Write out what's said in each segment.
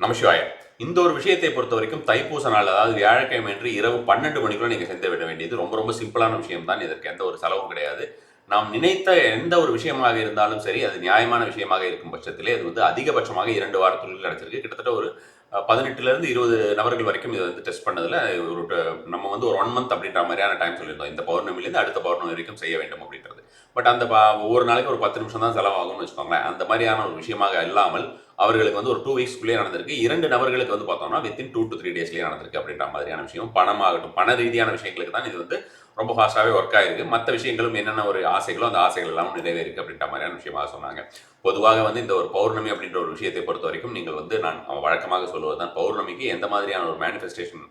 நமசிவாய இந்த ஒரு விஷயத்தை பொறுத்த வரைக்கும் தைப்பூச நாள் அதாவது வியாழக்கிழமை என்று இரவு பன்னெண்டு மணிக்குள்ள நீங்கள் சென்று விட வேண்டியது ரொம்ப ரொம்ப சிம்பிளான விஷயம் தான் இதற்கு எந்த ஒரு செலவும் கிடையாது. நாம் நினைத்த எந்த ஒரு விஷயமாக இருந்தாலும் சரி அது நியாயமான விஷயமாக இருக்கும் பட்சத்திலே அது வந்து அதிகபட்சமாக இரண்டு வாரத்துக்குள் கிடைச்சிருக்கு கிட்டத்தட்ட ஒரு பதினெட்டுலேருந்து இருபது நபர்கள் வரைக்கும் இதை வந்து டெஸ்ட் பண்ணதில் ஒரு ட- நம்ம வந்து ஒரு ஒன் மந்த் அப்படின்ற மாதிரியான டைம் சொல்லியிருந்தோம். இந்த பௌர்ணமிலேருந்து அடுத்த பௌர்ணமி வரைக்கும் செய்ய வேண்டும் அப்படின்றது. பட் அந்த ஒவ்வொரு நாளைக்கு ஒரு பத்து நிமிஷம் தான் செலவாகும்னு வச்சுக்கோங்களேன். அந்த மாதிரியான ஒரு விஷயமாக இல்லாமல் அவர்களுக்கு வந்து ஒரு டூ வீக்ஸ்க்குள்ளேயே நடந்திருக்கு. இரண்டு நபர்களுக்கு வந்து பார்த்தோம்னா வித்தின் டூ டு த்ரீ டேஸ்லேயே நடந்திருக்கு அப்படின்ற மாதிரியான விஷயம். பணமாகட்டும் பண ரீதியான விஷயங்களுக்கு தான் இது வந்து ரொம்ப ஃபாஸ்ட்டாகவே ஒர்க் ஆயிருக்கு. மற்ற விஷயங்களும் என்னென்ன ஒரு ஆசைகளோ அந்த ஆசைகள் எல்லாம் நிறைவேறிருக்கு அப்படின்ற மாதிரியான விஷயமாக சொன்னாங்க. பொதுவாக வந்து இந்த ஒரு பௌர்ணமி அப்படின்ற ஒரு விஷயத்தை பொறுத்த வரைக்கும் நீங்கள் வந்து நான் வழக்கமாக சொல்வது தான் பௌர்ணமிக்கு எந்த மாதிரியான ஒரு மேனிஃபெஸ்டேஷன்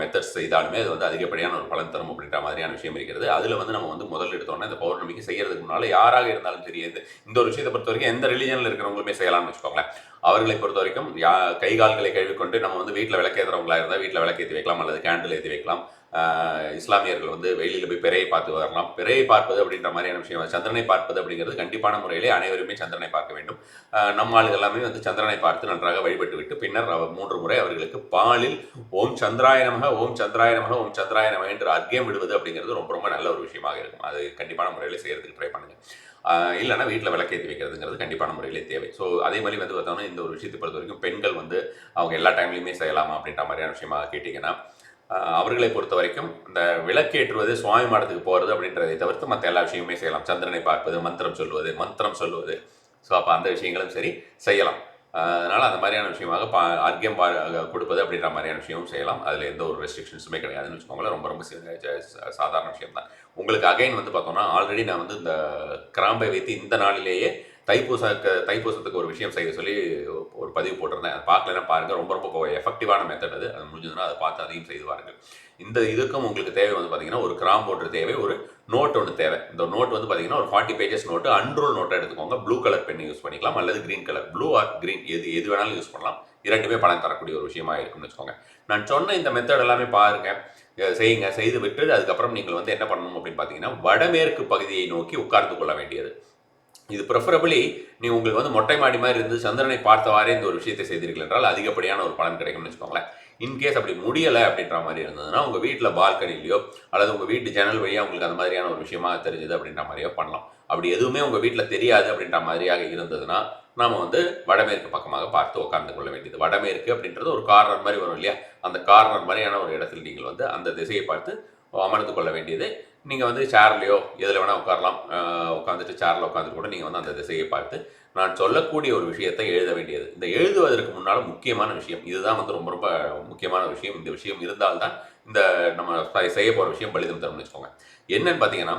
மெத்தட்ஸ் செய்தாலுமே அது வந்து அதிகப்படியான ஒரு பலன் தரும் அப்படின்ற மாதிரியான விஷயம் இருக்கிறது. அதில் வந்து நம்ம வந்து முதல் எடுத்தோன்னே இந்த பௌர்ணமிக்கு செய்கிறதுக்கு முன்னால் யாராக இருந்தாலும் சரி இந்த இந்த ஒரு விஷயத்தை பொறுத்த வரைக்கும் எந்த ரிலீஜனில் இருக்கிறவங்களுமே செய்யலாம்னு வச்சுக்கோங்களேன். அவர்களை பொறுத்த வரைக்கும் யா கை கால்களை கழுவிக்கொண்டு நம்ம வந்து வீட்டில் விளக்கேற்றுறவங்களா இருந்தால் வீட்டில் விளக்கேற்றி வைக்கலாம் அல்லது கேண்டில் ஏற்றி வைக்கலாம். இஸ்லாமியர்கள் வந்து வெயிலில் போய் பிறையை பார்த்து வரலாம் பிறையை பார்ப்பது அப்படின்ற மாதிரியான விஷயம் சந்திரனை பார்ப்பது அப்படிங்கிறது கண்டிப்பான முறையிலே அனைவருமே சந்திரனை பார்க்க வேண்டும். நம்ம ஆளுகள் எல்லாமே வந்து சந்திரனை பார்த்து நன்றாக வழிபட்டு விட்டு பின்னர் அவர் மூன்று முறை அவர்களுக்கு பாலில் ஓம் சந்திராயனமாக ஓம் சந்திராயனமாக ஓம் சந்திராயனமாக என்று அர்க்கியம் விடுவது அப்படிங்கிறது ரொம்ப ரொம்ப நல்ல ஒரு விஷயமாக இருக்கும். அது கண்டிப்பான முறையில் செய்யறதுக்கு ட்ரை பண்ணுங்க. இல்லைன்னா வீட்டில் விளக்கேற்றி வைக்கிறதுங்கிறது கண்டிப்பான முறையிலே தேவை. ஸோ அதே மாதிரி வந்து பார்த்தோம்னா இந்த ஒரு விஷயத்தை பொறுத்த வரைக்கும் பெண்கள் வந்து அவங்க எல்லா டைம்லையுமே செய்யலாமா அப்படின்ற மாதிரியான விஷயமாக கேட்டிங்கன்னா அவர்களை பொறுத்த வரைக்கும் இந்த விளக்கேற்றுவது சுவாமி மாடத்துக்கு போகிறது அப்படின்றதை தவிர்த்து மற்ற எல்லா விஷயமுமே செய்யலாம். சந்திரனை பார்ப்பது மந்திரம் சொல்வது மந்திரம் சொல்வது. ஸோ அப்போ அந்த விஷயங்களும் சரி செய்யலாம். அதனால் அந்த மாதிரியான விஷயமாக பா அர்க்கியம் பா கொடுப்பது அப்படின்ற மாதிரியான விஷயமும் செய்யலாம். அதில் எந்த ஒரு ரெஸ்ட்ரிக்ஷன்ஸுமே கிடையாதுன்னு வச்சுக்கோங்களேன். ரொம்ப ரொம்ப சிறந்த சாதாரண விஷயம் தான் உங்களுக்கு அகைன் வந்து பார்த்தோம்னா ஆல்ரெடி நான் வந்து இந்த கிராம்பை வைத்து இந்த நாளிலேயே தைப்பூச தைப்பூசத்துக்கு ஒரு விஷயம் செய்ய சொல்லி ஒரு பதிவு போட்டிருந்தேன். அதை பார்க்கலன்னா பாருங்கள் ரொம்ப ரொம்ப எஃபெக்டிவான மெத்தட் அது. அது முடிஞ்சதுன்னா அதை பார்த்து அதையும் செய்து பாருங்கள் இந்த இதுக்கும் உங்களுக்கு தேவை வந்து பார்த்தீங்கன்னா ஒரு கிராம் போட்டு தேவை ஒரு நோட் ஒன்று தேவை. இந்த நோட் வந்து பார்த்தீங்கன்னா ஒரு ஃபார்ட்டி பேஜஸ் நோட்டு அன்ரோல் நோட்டை எடுத்துக்கோங்க. ப்ளூ கலர் பென் யூஸ் பண்ணிக்கலாம். அல்லது green colour blue or green எது எது வேணாலும் யூஸ் பண்ணலாம். இரண்டுமே பலன் தரக்கூடிய ஒரு விஷயமா இருக்கும்னு வச்சுக்கோங்க. நான் சொன்ன இந்த மெத்தட் எல்லாமே பாருங்க. செய்யுங்க. செய்து விட்டு அதுக்கப்புறம் நீங்கள் வந்து என்ன பண்ணணும் அப்படின்னு பார்த்தீங்கன்னா வடமேற்கு பகுதியை நோக்கி உட்கார்ந்து கொள்ள வேண்டியது. இது ப்ரிஃபரபிளி நீ உங்களுக்கு வந்து மொட்டை மாடி மாதிரி இருந்து சந்திரனை பார்த்தவாறே இந்த ஒரு விஷயத்தை செய்தீர்கள் என்றால் அதிகப்படியான ஒரு பலன் கிடைக்கும்னு வச்சுக்கோங்களேன். இன்கேஸ் அப்படி முடியலை அப்படின்ற மாதிரி இருந்ததுன்னா உங்கள் வீட்டில் பால்கனிலையோ அல்லது உங்கள் வீட்டு ஜன்னல் வழியாக உங்களுக்கு அந்த மாதிரியான ஒரு விஷயமா தெரிஞ்சுது அப்படின்ற மாதிரியோ பண்ணலாம். அப்படி எதுவுமே உங்கள் வீட்டில் தெரியாது அப்படின்ற மாதிரியாக இருந்ததுன்னா நாம் வந்து வடமேற்கு பக்கமாக பார்த்து உட்கார்ந்து கொள்ள வேண்டியது. வடமேற்கு அப்படின்றது ஒரு கார்னர் மாதிரி வரும் இல்லையா? அந்த கார்னர் மாதிரியான ஒரு இடத்தில் நீங்கள் வந்து அந்த திசையை பார்த்து அமர்ந்து கொள்ள வேண்டியது நீங்கள் வந்து சேர்லையோ எதில் வேணால் உட்காரலாம். உட்காந்துட்டு சேரில் உட்காந்துட்டு கூட நீங்கள் வந்து அந்த திசையை பார்த்து நான் சொல்லக்கூடிய ஒரு விஷயத்தை எழுத வேண்டியது. இந்த எழுதுவதற்கு முன்னால் முக்கியமான விஷயம் இதுதான் வந்து ரொம்ப ரொம்ப முக்கியமான விஷயம். இந்த விஷயம் இருந்தால்தான் இந்த நம்ம செய்ய போகிற விஷயம் பலிதம் தரும்னு வச்சுக்கோங்க. என்னன்னு பார்த்தீங்கன்னா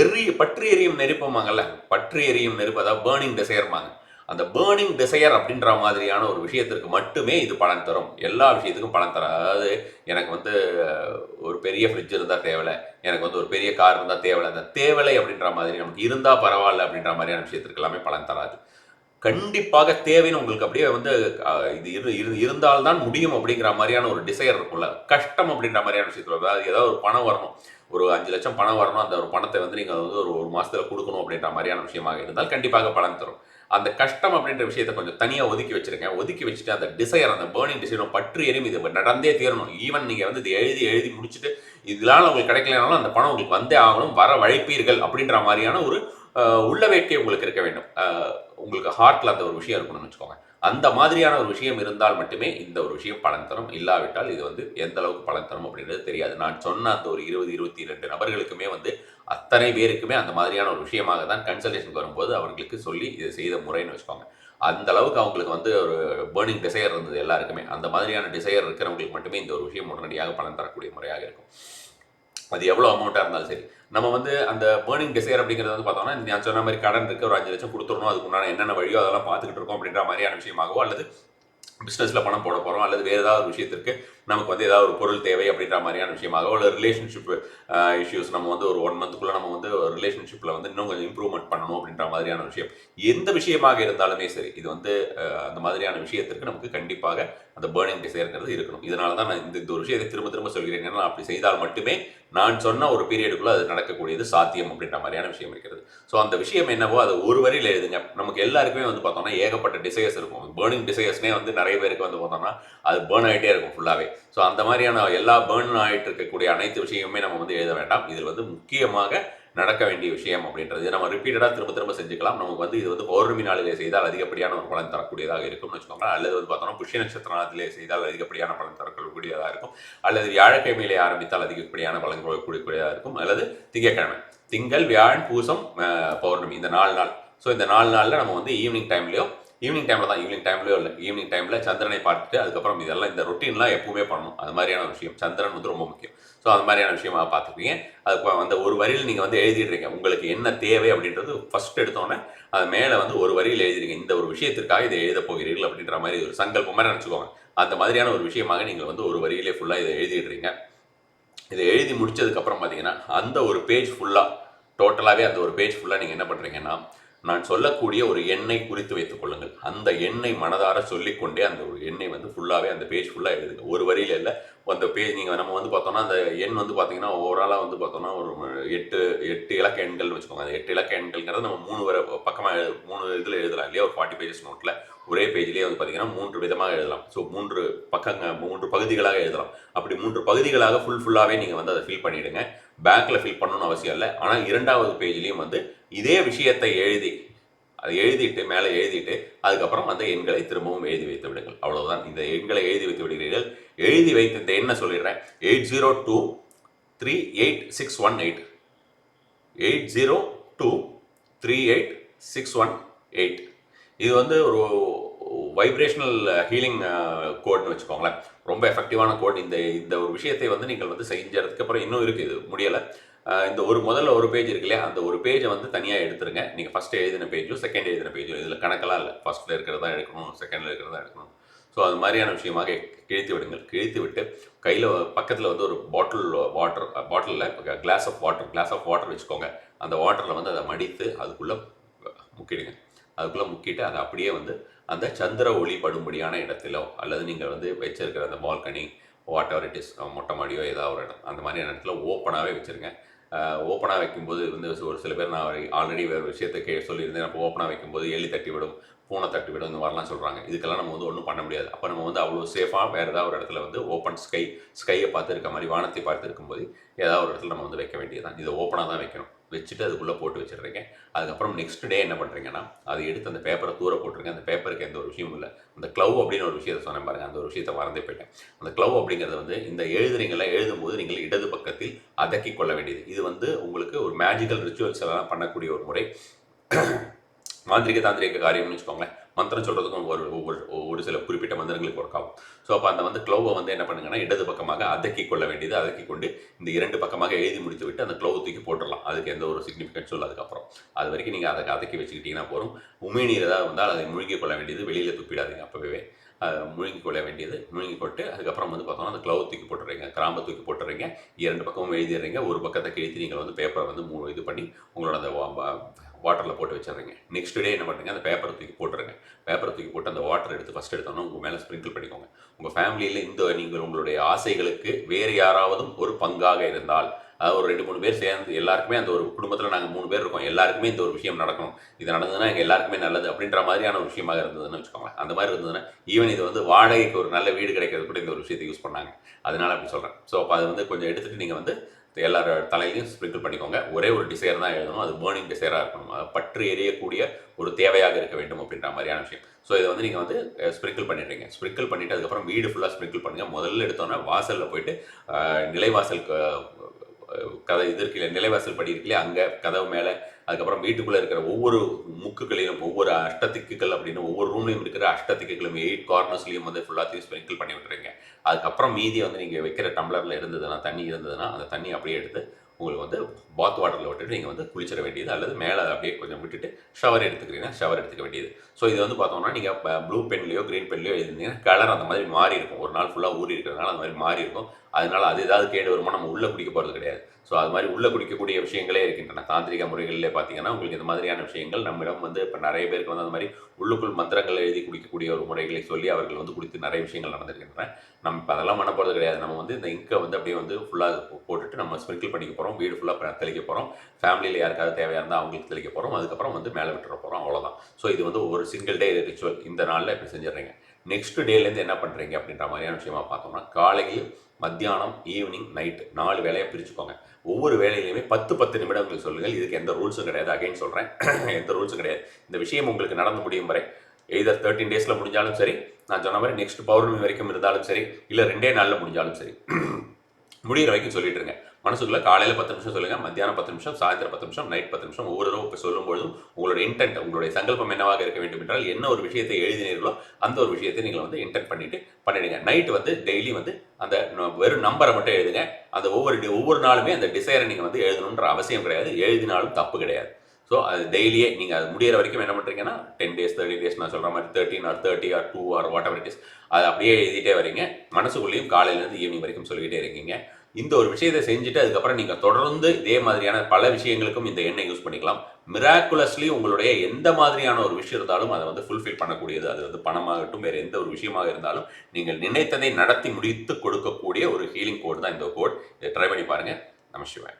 எரி பற்றி எரியும் நெருப்புமாங்கல்ல பற்றி எரியும் நெருப்பு அதாவது பேர்னிங் டிசையர்மாங்க அந்த பேர்னிங் டிசையர் அப்படின்ற மாதிரியான ஒரு விஷயத்திற்கு மட்டுமே இது பலன் தரும். எல்லா விஷயத்துக்கும் பலன் தரும். அதாவது எனக்கு வந்து ஒரு பெரிய ஃப்ரிட்ஜ் இருந்தால் தேவையில்லை எனக்கு வந்து ஒரு பெரிய கார் இருந்தால் தேவையில்லை அந்த தேவையில்லை அப்படின்ற மாதிரி நமக்கு இருந்தால் பரவாயில்ல அப்படின்ற மாதிரியான விஷயத்திற்கு எல்லாமே பலன் தராது. கண்டிப்பாக தேவைன்னு உங்களுக்கு அப்படியே வந்து இது இரு இரு- இருந்தால்தான் முடியும் அப்படிங்கிற மாதிரியான ஒரு டிசையர் இருக்கும்ல. கஷ்டம் அப்படின்ற மாதிரியான விஷயத்தில் அதாவது ஏதாவது ஒரு பணம் வரணும். ஒரு அஞ்சு லட்சம் பணம் வரணும். அந்த ஒரு பணத்தை வந்து நீங்கள் வந்து ஒரு ஒரு மாதத்தில் கொடுக்கணும் அப்படின்ற மாதிரியான விஷயமாக இருந்தால் கண்டிப்பாக பலன் தரும். அந்த கஷ்டம் அப்படின்ற விஷயத்தை கொஞ்சம் தனியாக ஒதுக்கி வச்சுருங்க. ஒதுக்கி வச்சுட்டு அந்த டிசைர் அந்த பேர்னிங் டிசைர் பற்று எரியும் இது நடந்தே தீரணும். ஈவன் நீங்கள் வந்து இது எழுதி எழுதி முடிச்சுட்டு இதனால் உங்களுக்கு கிடைக்கலனாலும் அந்த பணம் உங்களுக்கு வந்தே ஆகணும் வர வழைப்பீர்கள் அப்படின்ற மாதிரியான ஒரு உள்ள வேட்கை உங்களுக்கு இருக்க வேண்டும். உங்களுக்கு ஹார்ட்டில் அந்த ஒரு விஷயம் இருக்கணும்னு வச்சுக்கோங்க. அந்த மாதிரியான ஒரு விஷயம் இருந்தால் மட்டுமே இந்த ஒரு விஷயம் பலன் தரும். இல்லாவிட்டால் இது வந்து எந்த அளவுக்கு பலன் தரும் அப்படின்றது தெரியாது. நான் சொன்ன அந்த ஒரு இருபது இருபத்தி ரெண்டு நபர்களுக்குமே வந்து அத்தனை பேருக்குமே அந்த மாதிரியான ஒரு விஷயமாக தான் கன்சல்டேஷனுக்கு வரும்போது அவர்களுக்கு சொல்லி இதை செய்த முறைன்னு வச்சுக்கோங்க. அந்த அளவுக்கு அவங்களுக்கு வந்து ஒரு பேர்னிங் டிசையர் இருந்தது எல்லாருக்குமே. அந்த மாதிரியான டிசையர் இருக்கிறவங்களுக்கு மட்டுமே இந்த ஒரு விஷயம் உடனடியாக பலன் தரக்கூடிய முறையாக இருக்கும். அது எவ்வளோ அமௌண்ட்டாக இருந்தாலும் சரி. நம்ம வந்து அந்த பேர்னிங் டிசைர் அப்படிங்கிறது வந்து பார்த்தோம்னா நான் சொன்ன மாதிரி கடன் இருக்குது ஒரு அஞ்சு லட்சம் கொடுத்துடணும் அதுக்கு உண்டான என்னென்ன வழியோ அதெல்லாம் பார்த்துக்கிட்டு இருக்கோம் அப்படின்ற மாதிரியான விஷயமாகவோ அல்லது பிஸ்னஸில் பணம் போட போகிறோம் அல்லது வேறு ஏதாவது ஒரு விஷயத்திற்கு நமக்கு வந்து ஏதாவது ஒரு பொருள் தேவை அப்படின்ற மாதிரியான விஷயமாக உள்ள ரிலேஷன்ஷிப் இஷ்யூஸ் நம்ம வந்து ஒரு ஒன் மந்த்துக்குள்ளே நம்ம வந்து ஒரு ரிலேஷன்ஷிப்பில் வந்து இன்னும் கொஞ்சம் இம்ப்ரூவ்மெண்ட் பண்ணணும் அப்படின்ற மாதிரியான விஷயம். எந்த விஷயமாக இருந்தாலுமே சரி இது வந்து அந்த மாதிரியான விஷயத்திற்கு நமக்கு கண்டிப்பாக அந்த பேர்னிங் டிசைர்ங்கிறது இருக்கணும். இதனால தான் நான் இந்த இந்த ஒரு விஷயத்தை திரும்ப திரும்ப சொல்கிறேன். ஏன்னா அப்படி செய்தால் மட்டுமே நான் சொன்ன ஒரு பீரியடுக்குள்ளே அது நடக்கக்கூடியது சாத்தியம் அப்படின்ற மாதிரியான விஷயம் இருக்கிறது. ஸோ அந்த விஷயம் என்னவோ அது ஒரு வரியில் எழுதுங்க. நமக்கு எல்லாருக்குமே வந்து பார்த்தோம்னா ஏகப்பட்ட டிசைர்ஸ் இருக்கும். பேர்னிங் டிசைர்ஸ்னே வந்து நிறைய பேருக்கு வந்து பார்த்தோம்னா அது பேர்ன் ஆகிட்டே இருக்கும் ஃபுல்லாகவே ஸோ அந்த மாதிரியான எல்லா பேர்ன் ஆகிட்டு இருக்கக்கூடிய அனைத்து விஷயமுமே நம்ம வந்து எழுத வேண்டாம். இதில் வந்து முக்கியமாக நடக்க வேண்டிய விஷயம் அப்படின்றது. நம்ம ரிப்பீட்டடாக திரும்ப திரும்ப செஞ்சுக்கலாம். நமக்கு வந்து இது வந்து பௌர்ணமி நாளிலே செய்தால் அதிகப்படியான ஒரு பலன் தரக்கூடியதாக இருக்கும்னு வச்சுக்கோங்க அல்லது வந்து பார்த்தோம்னா புஷ்ய நட்சத்திர நாளிலே செய்தால் அதிகப்படியான பலன் தரக்கூடியதாக இருக்கும். அல்லது வியாழக்கிழமையிலே ஆரம்பித்தால் அதிகப்படியான பலன் கூடியதாக இருக்கும். அல்லது திங்கக்கிழமை. திங்கள் வியாழன் பூசம் பௌர்ணமி இந்த நாலு நாள். ஸோ இந்த நாலு நாளில் நம்ம வந்து ஈவினிங் டைம்லையோ ஈவினிங் டைமில் தான் ஈவினிங் டைம்லையோ இல்லை ஈவினிங் டைமில் சந்திரனை பார்த்துட்டு அதுக்கப்புறம் இதெல்லாம் இந்த ரொட்டீன்லாம் எப்பவுமே பண்ணணும். அது மாதிரியான ஒரு விஷயம். சந்திரன் வந்து ரொம்ப முக்கியம். ஸோ அது மாதிரியான விஷயமா பார்த்துருக்கீங்க அது அந்த ஒரு வரியில் நீங்கள் வந்து எழுதிடுறீங்க. உங்களுக்கு என்ன தேவை அப்படின்றது ஃபர்ஸ்ட் எடுத்தோன்னே அது மேலே வந்து ஒரு வரியில் எழுதிடுங்க இந்த ஒரு விஷயத்திற்காக இதை எழுத போகிறீர்கள் அப்படின்ற மாதிரி ஒரு சங்கல்பம் மாதிரி நினச்சிக்கோங்க. அந்த மாதிரியான ஒரு விஷயமாக நீங்கள் வந்து ஒரு வரியிலே ஃபுல்லாக இதை எழுதிடுறீங்க. இதை எழுதி முடிச்சதுக்கப்புறம் பார்த்தீங்கன்னா அந்த ஒரு பேஜ் ஃபுல்லாக டோட்டலாகவே அந்த ஒரு பேஜ் ஃபுல்லாக நீங்கள் என்ன பண்ணுறீங்கன்னா நான் சொல்லக்கூடிய ஒரு எண்ணை குறித்து வைத்துக் கொள்ளுங்கள். அந்த எண்ணை மனதார சொல்லிக்கொண்டே அந்த ஒரு எண்ணை வந்து ஃபுல்லாகவே அந்த பேஜ் ஃபுல்லாக எழுதுங்க. ஒரு வரியில இல்லை அந்த பேஜ் நீங்கள் நம்ம வந்து பார்த்தோம்னா அந்த எண் வந்து பார்த்தீங்கன்னா ஓவராலாக வந்து பார்த்தோம்னா ஒரு எட்டு எட்டு இலக்க எண்கள்னு வச்சுக்கோங்க. அந்த எட்டு இலக்க எண்கள்ங்கிறது நம்ம மூணு வர பக்கமாக எழு மூணு இதில் எழுதலாம் இல்லையா? ஒரு ஃபார்ட்டி பேஜஸ் நோட்டில் ஒரே பேஜ்லேயே வந்து பார்த்தீங்கன்னா மூன்று விதமாக எழுதலாம். ஸோ மூன்று பக்கங்க மூன்று பகுதிகளாக எழுதலாம். அப்படி மூன்று பகுதிகளாக ஃபுல் ஃபுல்லாகவே நீங்கள் வந்து அதை ஃபில் பண்ணிவிடுங்க பேக்கில் ஃபில் பண்ணணும்னு அவசியம் இல்லை. ஆனால் இரண்டாவது பேஜ்லேயும் வந்து இதே விஷயத்தை எழுதி அதை எழுதிட்டு மேலே எழுதிட்டு அதுக்கப்புறம் அந்த எண்களை திரும்பவும் எழுதி வைத்து விடுங்கள். அவ்வளோதான் இந்த எண்களை எழுதி வைத்து விடுகிறீர்கள். எழுதி வைத்து இந்த எண்ணை சொல்லிடுறேன்? Eight zero two three eight six one eight. Eight zero two three eight six one eight. இது வந்து ஒரு வைப்ரேஷனல் ஹீலிங் கோட்னு வச்சுக்கோங்களேன். ரொம்ப எஃபெக்டிவான கோட் இந்த இந்த ஒரு விஷயத்தை வந்து நீங்கள் வந்து செஞ்சதுக்கு அப்புறம் இன்னும் இருக்குது இது. முடியலை. இந்த ஒரு முதல்ல ஒரு பேஜ் இருக்கு இல்லையா? அந்த ஒரு பேஜை வந்து தனியாக எடுத்துருங்க. நீங்கள் ஃபஸ்ட்டு எழுதின பேஜும் செகண்ட் எழுதின பேஜும் இதில் கணக்கெல்லாம் இல்லை. ஃபஸ்ட்டில் இருக்கிறதா எடுக்கணும் செகண்டில் இருக்கிறதா எடுக்கணும். ஸோ அது மாதிரியான விஷயமாக கிழித்து விடுங்கள். கிழித்து விட்டு கையில் பக்கத்தில் வந்து ஒரு பாட்டில் வாட்டர் பாட்டிலில் glass of water glass of water வச்சுக்கோங்க. அந்த வாட்டரில் வந்து அதை மடித்து அதுக்குள்ளே முக்கிடுங்க. அதுக்குள்ளே முக்கிட்டு அதை அப்படியே வந்து அந்த சந்திர ஒளி படும்படியான இடத்திலோ அல்லது நீங்கள் வந்து வச்சிருக்கிற அந்த balcony whatever it is மொட்டை மாடியோ ஏதாவது ஒரு இடம் அந்த மாதிரியான இடத்துல ஓப்பனாகவே வச்சுருங்க. ஓப்பனாக வைக்கும்போது வந்து ஒரு சில பேர் நான் ஆல்ரெடி வேறு விஷயத்தை கே சொல்லியிருந்தேன். அப்போ ஓப்பனாக வைக்கும்போது எலி தட்டி விடும் பூனை தட்டி விட வந்து மாதிரிலாம் சொல்கிறாங்க இதுக்கெல்லாம் நம்ம வந்து ஒன்றும் பண்ண முடியாது. அப்போ நம்ம வந்து அவ்வளோ சேஃபாக வேறு ஏதாவது ஒரு இடத்துல வந்து ஓப்பன் ஸ்கை ஸ்கையை பார்த்து இருக்க மாதிரி வானத்தை பார்த்து இருக்கும்போது ஏதாவது ஒரு இடத்துல நம்ம வந்து வைக்க வேண்டியதுதான். இதை ஓப்பனாக தான் வைக்கணும். வச்சுட்டு அதுக்குள்ளே போட்டு வச்சிடுறீங்க. அதுக்கப்புறம் நெக்ஸ்ட் டே என்ன பண்ணுறீங்கன்னா அதை எடுத்து அந்த பேப்பரை தூர போட்டுருங்க. அந்த பேப்பருக்கு எந்த ஒரு விஷயமும் இல்லை. அந்த க்ளவ் அப்படின்னு ஒரு விஷயத்தை சொன்னேன் பாருங்க. அந்த ஒரு விஷயத்தை மறந்தே போயிட்டேன். அந்த க்ளவ் அப்படிங்கிறது வந்து இந்த எழுதுறீங்களா எழுதும்போது நீங்கள் இடது பக்கத்தில் அதக்கி கொள்ள வேண்டியது. இது வந்து உங்களுக்கு ஒரு மேஜிக்கல் ரிச்சுவல்ஸ் எல்லாம் பண்ணக்கூடிய ஒரு முறை. மாந்திரிக தாந்திரிக காரியம்னு வச்சுக்கோங்களேன். மந்திரம் சொல்கிறதுக்கும் ஒரு ஒவ்வொரு ஒரு சில குறிப்பிட்ட மந்திரங்களுக்கு ஒர்க் ஆகும் ஸோ அப்போ அந்த வந்து க்ளோவை வந்து என்ன பண்ணுங்கன்னா இடது பக்கமாக அதக்கி கொள்ள வேண்டியது அதக்கி கொண்டு இந்த இரண்டு பக்கமாக எழுதி முடித்து விட்டு அந்த க்ளோவை தூக்கி போட்டுடலாம். அதுக்கு எந்த ஒரு சிக்னிஃபிகன்ஸும் இல்லை அதுக்கப்புறம் அது வரைக்கும் நீங்கள் அதை அதக்கி வச்சுக்கிட்டிங்கன்னா போதும். உமிழ்நீர் ஏதாவது வந்தால் அதை முழுங்கிக் கொள்ள வேண்டியது வெளியில் துப்பிடாதீங்க அப்போவே. முழுங்கி கொள்ள வேண்டியது முழுங்கி போட்டு அதுக்கப்புறம் வந்து பார்த்தோம்னா அந்த க்ளவ் தூக்கி போட்டுறீங்க கிராம்பை தூக்கி போட்டுறீங்க இரண்டு பக்கமும் எழுதிடுறீங்க ஒரு பக்கத்தை கிழித்து நீங்கள் வந்து பேப்பரை வந்து மூணு இது பண்ணி உங்களோட அந்த வாட்டரில் போட்டு வச்சிடுறீங்க. நெக்ஸ்ட் டே என்ன பண்ணுறீங்க அந்த பேப்பரை தூக்கி போட்டுருங்க. பேப்பரை தூக்கி போட்டு அந்த வாட்டர் எடுத்து ஃபஸ்ட் எடுத்தோன்னா உங்கள் மேலே ஸ்ப்ரிங்கிள் பண்ணிக்கோங்க. உங்கள் ஃபேமிலியில் இந்த நீங்கள் உங்களுடைய ஆசைகளுக்கு வேறு யாராவதும் ஒரு பங்காக இருந்தால் அதாவது ஒரு ரெண்டு மூணு பேர் சேர்ந்து எல்லாருக்குமே அந்த ஒரு குடும்பத்தில் நாங்கள் மூணு பேர் இருக்கோம் எல்லாருக்குமே இந்த ஒரு விஷயம் நடக்கணும். இது நடந்ததுன்னா எங்கள் எல்லாருக்குமே நல்லது அப்படின்ற மாதிரியான ஒரு விஷயமாக இருந்ததுன்னு வச்சுக்கோங்களேன். அந்த மாதிரி இருந்ததுன்னா ஈவன் இது வந்து வாடகைக்கு ஒரு நல்ல வீடு கிடைக்கிறது கூட இந்த ஒரு விஷயத்தை யூஸ் பண்ணாங்க. அதனால அப்படி சொல்கிறேன் ஸோ அப்போ அது வந்து கொஞ்சம் எடுத்துகிட்டு நீங்கள் வந்து எல்லார் தலையிலையும் ஸ்ப்ரிங்கிள் பண்ணிக்கோங்க. ஒரே ஒரு டிசைர் தான் எழுதணும். அது பேர்னிங் டிசைராக இருக்கணும். அது பற்று எரியக்கூடிய ஒரு தேவையாக இருக்க வேண்டும் அப்படின்ற மாதிரியான விஷயம். ஸோ இதை வந்து நீங்கள் வந்து ஸ்ப்ரிங்கிள் பண்ணிடுறீங்க. ஸ்ப்ரிங்கிள் பண்ணிவிட்டு அதுக்கப்புறம் வீடு ஃபுல்லாக ஸ்ப்ரிங்கிள் பண்ணுங்கள் முதல்ல எடுத்தோன்னே வாசலில் போயிட்டு நிலைவாசலுக்கு நிலைவாசல் கதை இது இருக்கு நிலைவாசல் படி இருக்கு அங்கே கதவு மேலே அதுக்கப்புறம் வீட்டுக்குள்ளே இருக்கிற ஒவ்வொரு முக்குகளையும் ஒவ்வொரு அஷ்டத்திக்குகள் அப்படின்னு ஒவ்வொரு ரூம்லையும் இருக்கிற அஷ்டத்திக்குகளும் எயிட் கார்னர்ஸ்லையும் வந்து ஃபுல்லாத்தையும் ஸ்ப்ரிங்கிள் பண்ணி விட்டுருங்க. அதுக்கப்புறம் மீதி வந்து நீங்கள் வைக்கிற டம்ளரில் இருந்ததுன்னா தண்ணி இருந்ததுன்னா அந்த தண்ணி அப்படியே எடுத்து உங்களுக்கு வந்து பாத் வாட்டரில் விட்டுட்டு நீங்கள் வந்து குளிச்சிட வேண்டியது அல்லது மேலே அப்படியே கொஞ்சம் விட்டுட்டு ஷவர் எடுத்துக்கிறீங்கன்னா ஷவர் எடுத்துக்க வேண்டியது. ஸோ இது வந்து பார்த்தோம்னா நீங்கள் ப்ளூ பென்லையோ க்ரீன் பென்லையோ எழுதிருந்தீங்கன்னா கலர் அந்த மாதிரி மாறி இருக்கும் ஒரு நாள் ஃபுல்லாக ஊறி இருக்கிறதுனால அந்த மாதிரி மாறி இருக்கும் அதனால அது ஏதாவது கேடு வருமா நம்ம உள்ளே குடிக்க போகிறது கிடையாது. ஸோ அது மாதிரி உள்ளே குடிக்கக்கூடிய விஷயங்களே இருக்கின்றன. தாந்திரிக முறைகளிலே பார்த்தீங்கன்னா உங்களுக்கு இந்த மாதிரியான விஷயங்கள் நம்மிடம் வந்து இப்போ நிறைய பேருக்கு வந்து அந்த மாதிரி உள்ளுக்குள் மந்திரங்கள் எழுதி குடிக்கக்கூடிய ஒரு முறைகளை சொல்லி அவர்கள் வந்து குடித்து நிறைய விஷயங்கள் நடந்திருக்கின்றன. நம்ம இப்போ அதெல்லாம் பண்ண போகிறது கிடையாது. நம்ம வந்து இந்த இங்கை வந்து அப்படியே வந்து ஃபுல்லாக போட்டுட்டு நம்ம ஸ்ப்ரிங்கிள் பண்ணிக்க போகிறோம் வீடு ஃபுல்லாக தெளிக்க போகிறோம் ஃபேமிலியில் யாருக்காவது தேவையாக இருந்தால் அவங்களுக்கு தெளிக்க போகிறோம் அதுக்கப்புறம் வந்து மேலே விட்டுற போகிறோம் அவ்வளோதான் ஸோ இது வந்து ஒரு சிங்கிள் டே ரிச்சுவல் இந்த நாளில் இப்படி செஞ்சிடுறீங்க. நெக்ஸ்ட் டேலேருந்து என்ன பண்ணுறீங்க அப்படின்ற மாதிரியான விஷயமா பார்த்தோம்னா காலையில் மத்தியானம் ஈவினிங் நைட் நாலு வேலையாக பிரிச்சுக்கோங்க. ஒவ்வொரு வேலையிலையுமே பத்து பத்து நிமிடங்கள் சொல்லுங்கள். இதுக்கு எந்த ரூல்ஸும் கிடையாது. அகைன் சொல்கிறேன் எந்த ரூல்ஸும் கிடையாது. இந்த விஷயம் உங்களுக்கு நடந்து முடியும் வரை எய்தர் தேர்ட்டின் டேஸில் முடிஞ்சாலும் சரி நான் சொன்ன மாதிரி நெக்ஸ்ட் பௌர்ணமி வரைக்கும் இருந்தாலும் சரி இல்லை ரெண்டே நாளில் முடிஞ்சாலும் சரி முடிகிற வரைக்கும் சொல்லிட்டுருங்க மனசுக்குள்ளே காலையில் பத்து நிமிஷம் சொல்லுங்கள் மத்தியானம் பத்து நிமிஷம் சாயந்தரம் பத்து நிமிஷம் நைட் பத்து நிமிஷம் ஒவ்வொரு தடவை இப்போ சொல்லும்பொழுதும் உங்களோட இன்டென்ட் உங்களுடைய சங்கல்பம் என்னவாக இருக்க வேண்டும் என்றால் என்ன ஒரு விஷயத்தை எழுதினீர்களோ அந்த ஒரு விஷயத்தை நீங்கள் வந்து இன்டென்ட் பண்ணிவிட்டு பண்ணிடுங்க. நைட் வந்து டெய்லி வந்து அந்த ந- வெறும் நம்பரை மட்டும் எழுதுங்க. அந்த ஒவ்வொரு ஒவ்வொரு நாளுமே அந்த டிசைரை நீங்கள் வந்து எழுதணுன்ற அவசியம் கிடையாது. எழுதினாலும் தப்பு கிடையாது. ஸோ அது டெய்லியே நீங்கள் அது முடியிற வரைக்கும் என்ன பண்ணுறீங்கன்னா டென் டேஸ் தேர்ட்டி டேஸ் நான் சொல்கிற மாதிரி thirteen or thirty or two or whatever it is அது அப்படியே எழுதிட்டே வரீங்க. மனசுக்குள்ளேயும் காலையிலேருந்து ஈவினிங் வரைக்கும் சொல்லிக்கிட்டே இருக்கீங்க. இந்த ஒரு விஷயத்தை செஞ்சுட்டு அதுக்கப்புறம் நீங்கள் தொடர்ந்து இதே மாதிரியான பல விஷயங்களுக்கும் இந்த எண்ணெய் யூஸ் பண்ணிக்கலாம். மிராக்குலஸ்லி உங்களுடைய எந்த மாதிரியான ஒரு விஷயம் இருந்தாலும் அதை வந்து ஃபுல்ஃபில் பண்ணக்கூடியது. அது வந்து பணமாகட்டும் வேறு எந்த ஒரு விஷயமாக இருந்தாலும் நீங்கள் நினைத்ததை நடத்தி முடித்து கொடுக்கக்கூடிய ஒரு ஹீலிங் கோட் தான் இந்த கோட் இதை ட்ரை பண்ணி பாருங்கள் நம சிவாய்.